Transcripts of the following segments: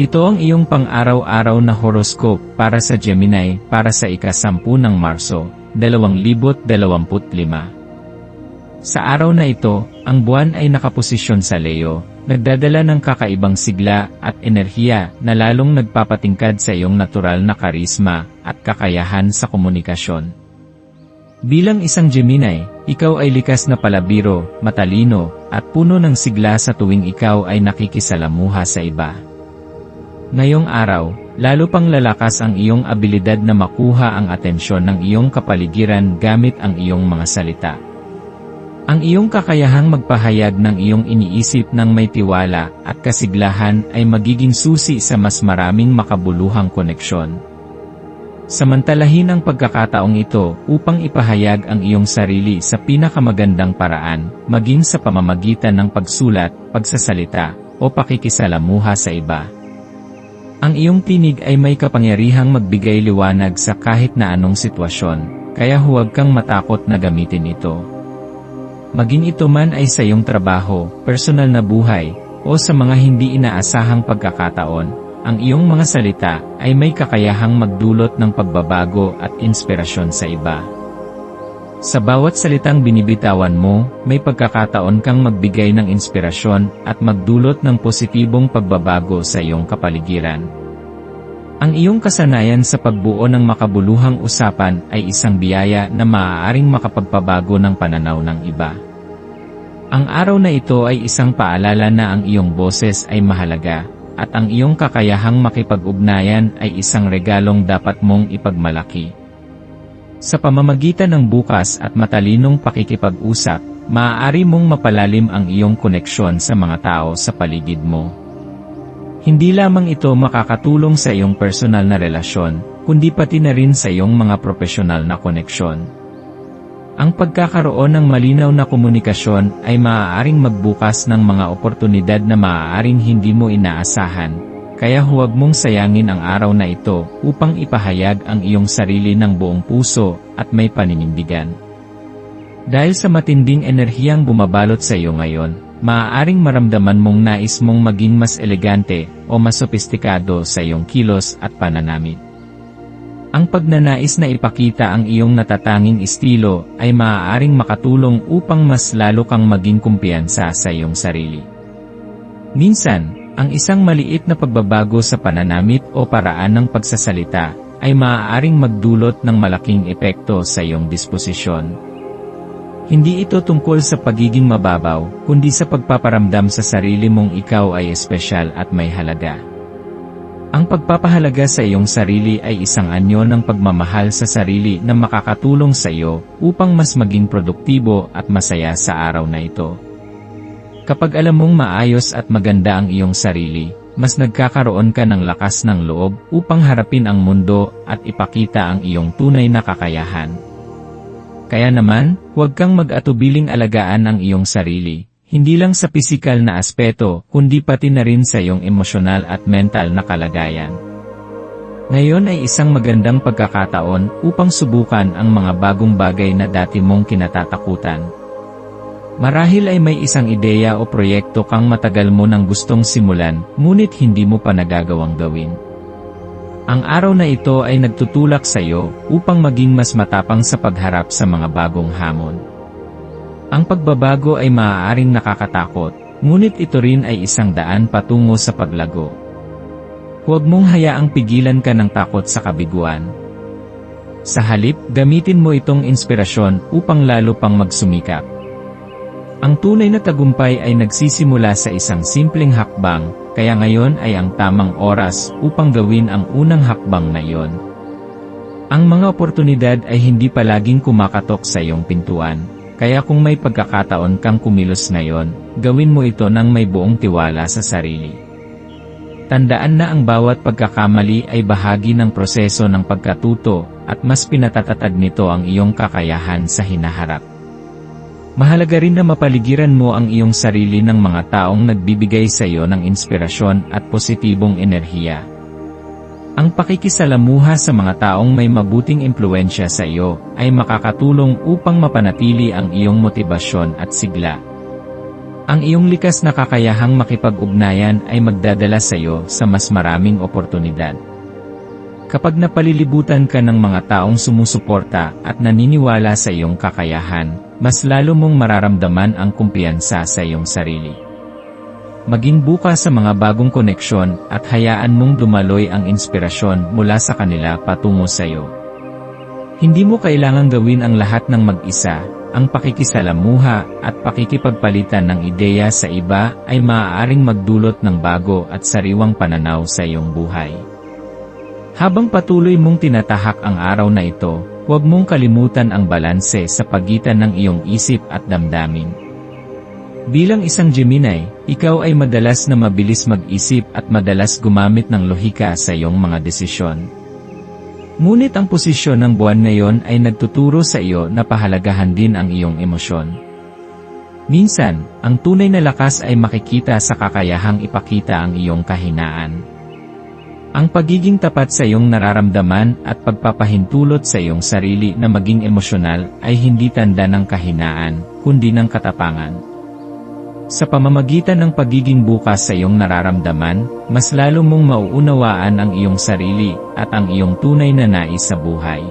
Ito ang iyong pang-araw-araw na horoscope para sa Gemini para sa ikasampu ng Marso, 2025. Sa araw na ito, ang buwan ay nakaposisyon sa Leo, nagdadala ng kakaibang sigla at enerhiya na lalong nagpapatingkad sa iyong natural na karisma at kakayahan sa komunikasyon. Bilang isang Gemini, ikaw ay likas na palabiro, matalino, at puno ng sigla sa tuwing ikaw ay nakikisalamuha sa iba. Ngayong araw, lalo pang lalakas ang iyong abilidad na makuha ang atensyon ng iyong kapaligiran gamit ang iyong mga salita. Ang iyong kakayahang magpahayag ng iyong iniisip ng may tiwala at kasiglahan ay magiging susi sa mas maraming makabuluhang koneksyon. Samantalahin ang pagkakataong ito upang ipahayag ang iyong sarili sa pinakamagandang paraan, maging sa pamamagitan ng pagsulat, pagsasalita, o pakikisalamuha sa iba. Ang iyong tinig ay may kapangyarihang magbigay liwanag sa kahit na anong sitwasyon, kaya huwag kang matakot na gamitin ito. Maging ito man ay sa iyong trabaho, personal na buhay, o sa mga hindi inaasahang pagkakataon, ang iyong mga salita ay may kakayahang magdulot ng pagbabago at inspirasyon sa iba. Sa bawat salitang binibitawan mo, may pagkakataon kang magbigay ng inspirasyon at magdulot ng positibong pagbabago sa iyong kapaligiran. Ang iyong kasanayan sa pagbuo ng makabuluhang usapan ay isang biyaya na maaaring makapagpabago ng pananaw ng iba. Ang araw na ito ay isang paalala na ang iyong boses ay mahalaga, at ang iyong kakayahang makipag-ugnayan ay isang regalong dapat mong ipagmalaki. Sa pamamagitan ng bukas at matalinong pakikipag-usap, maaari mong mapalalim ang iyong koneksyon sa mga tao sa paligid mo. Hindi lamang ito makakatulong sa iyong personal na relasyon, kundi pati na rin sa iyong mga profesional na koneksyon. Ang pagkakaroon ng malinaw na komunikasyon ay maaaring magbukas ng mga oportunidad na maaaring hindi mo inaasahan, kaya huwag mong sayangin ang araw na ito upang ipahayag ang iyong sarili ng buong puso at may paninindigan. Dahil sa matinding enerhiyang bumabalot sa iyo ngayon, maaaring maramdaman mong nais mong maging mas elegante o mas sopistikado sa iyong kilos at pananamit. Ang pagnanais na ipakita ang iyong natatanging estilo ay maaaring makatulong upang mas lalo kang maging kumpiyansa sa iyong sarili. Minsan, ang isang maliit na pagbabago sa pananamit o paraan ng pagsasalita ay maaaring magdulot ng malaking epekto sa iyong disposisyon. Hindi ito tungkol sa pagiging mababaw, kundi sa pagpaparamdam sa sarili mong ikaw ay espesyal at may halaga. Ang pagpapahalaga sa iyong sarili ay isang anyo ng pagmamahal sa sarili na makakatulong sa iyo upang mas maging produktibo at masaya sa araw na ito. Kapag alam mong maayos at maganda ang iyong sarili, mas nagkakaroon ka ng lakas ng loob upang harapin ang mundo at ipakita ang iyong tunay na kakayahan. Kaya naman, huwag kang mag-atubiling alagaan ang iyong sarili, hindi lang sa pisikal na aspeto, kundi pati na rin sa iyong emosyonal at mental na kalagayan. Ngayon ay isang magandang pagkakataon upang subukan ang mga bagong bagay na dati mong kinatatakutan Marahil ay may isang ideya o proyekto kang matagal mo nang gustong simulan, ngunit hindi mo pa nagagawang gawin. Ang araw na ito ay nagtutulak sa iyo upang maging mas matapang sa pagharap sa mga bagong hamon. Ang pagbabago ay maaaring nakakatakot, ngunit ito rin ay isang daan patungo sa paglago. Huwag mong hayaang pigilan ka ng takot sa kabiguan. Sa halip, gamitin mo itong inspirasyon upang lalo pang magsumikap. Ang tunay na tagumpay ay nagsisimula sa isang simpleng hakbang, kaya ngayon ay ang tamang oras upang gawin ang unang hakbang na iyon. Ang mga oportunidad ay hindi palaging kumakatok sa iyong pintuan, kaya kung may pagkakataon kang kumilos ngayon, gawin mo ito ng may buong tiwala sa sarili. Tandaan na ang bawat pagkakamali ay bahagi ng proseso ng pagkatuto at mas pinatatatag nito ang iyong kakayahan sa hinaharap. Mahalaga rin na mapaligiran mo ang iyong sarili ng mga taong nagbibigay sa iyo ng inspirasyon at positibong enerhiya. Ang pakikisalamuha sa mga taong may mabuting impluensya sa iyo ay makakatulong upang mapanatili ang iyong motibasyon at sigla. Ang iyong likas na kakayahang makipag-ugnayan ay magdadala sa iyo sa mas maraming oportunidad. Kapag napalilibutan ka ng mga taong sumusuporta at naniniwala sa iyong kakayahan, mas lalo mong mararamdaman ang kumpiyansa sa iyong sarili. Maging bukas sa mga bagong koneksyon at hayaan mong dumaloy ang inspirasyon mula sa kanila patungo sa iyo. Hindi mo kailangang gawin ang lahat ng mag-isa, ang pakikisalamuha at pakikipagpalitan ng ideya sa iba ay maaaring magdulot ng bago at sariwang pananaw sa iyong buhay. Habang patuloy mong tinatahak ang araw na ito, huwag mong kalimutan ang balanse sa pagitan ng iyong isip at damdamin. Bilang isang Gemini, ikaw ay madalas na mabilis mag-isip at madalas gumamit ng lohika sa iyong mga desisyon. Ngunit ang posisyon ng buwan ngayon ay nagtuturo sa iyo na pahalagahan din ang iyong emosyon. Minsan, ang tunay na lakas ay makikita sa kakayahang ipakita ang iyong kahinaan. Ang pagiging tapat sa iyong nararamdaman at pagpapahintulot sa iyong sarili na maging emosyonal ay hindi tanda ng kahinaan, kundi ng katapangan. Sa pamamagitan ng pagiging bukas sa iyong nararamdaman, mas lalo mong mauunawaan ang iyong sarili at ang iyong tunay na nais sa buhay.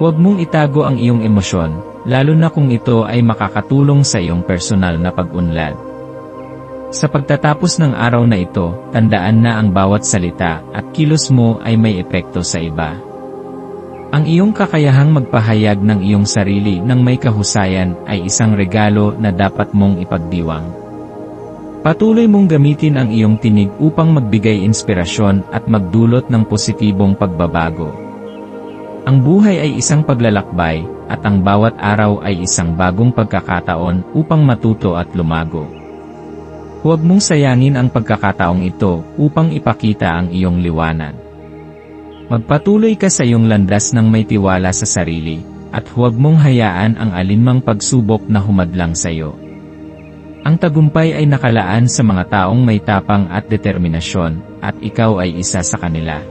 Huwag mong itago ang iyong emosyon, lalo na kung ito ay makakatulong sa iyong personal na pag-unlad. Sa pagtatapos ng araw na ito, tandaan na ang bawat salita at kilos mo ay may epekto sa iba. Ang iyong kakayahang magpahayag ng iyong sarili ng may kahusayan ay isang regalo na dapat mong ipagdiwang. Patuloy mong gamitin ang iyong tinig upang magbigay inspirasyon at magdulot ng positibong pagbabago. Ang buhay ay isang paglalakbay, at ang bawat araw ay isang bagong pagkakataon upang matuto at lumago. Huwag mong sayangin ang pagkakataong ito upang ipakita ang iyong liwanag. Magpatuloy ka sa iyong landas ng may tiwala sa sarili, at huwag mong hayaan ang alinmang pagsubok na humadlang sa iyo. Ang tagumpay ay nakalaan sa mga taong may tapang at determinasyon, at ikaw ay isa sa kanila.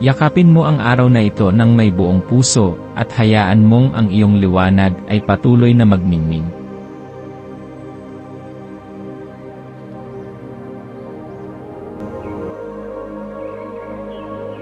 Yakapin mo ang araw na ito ng may buong puso, at hayaan mong ang iyong liwanag ay patuloy na magmingming.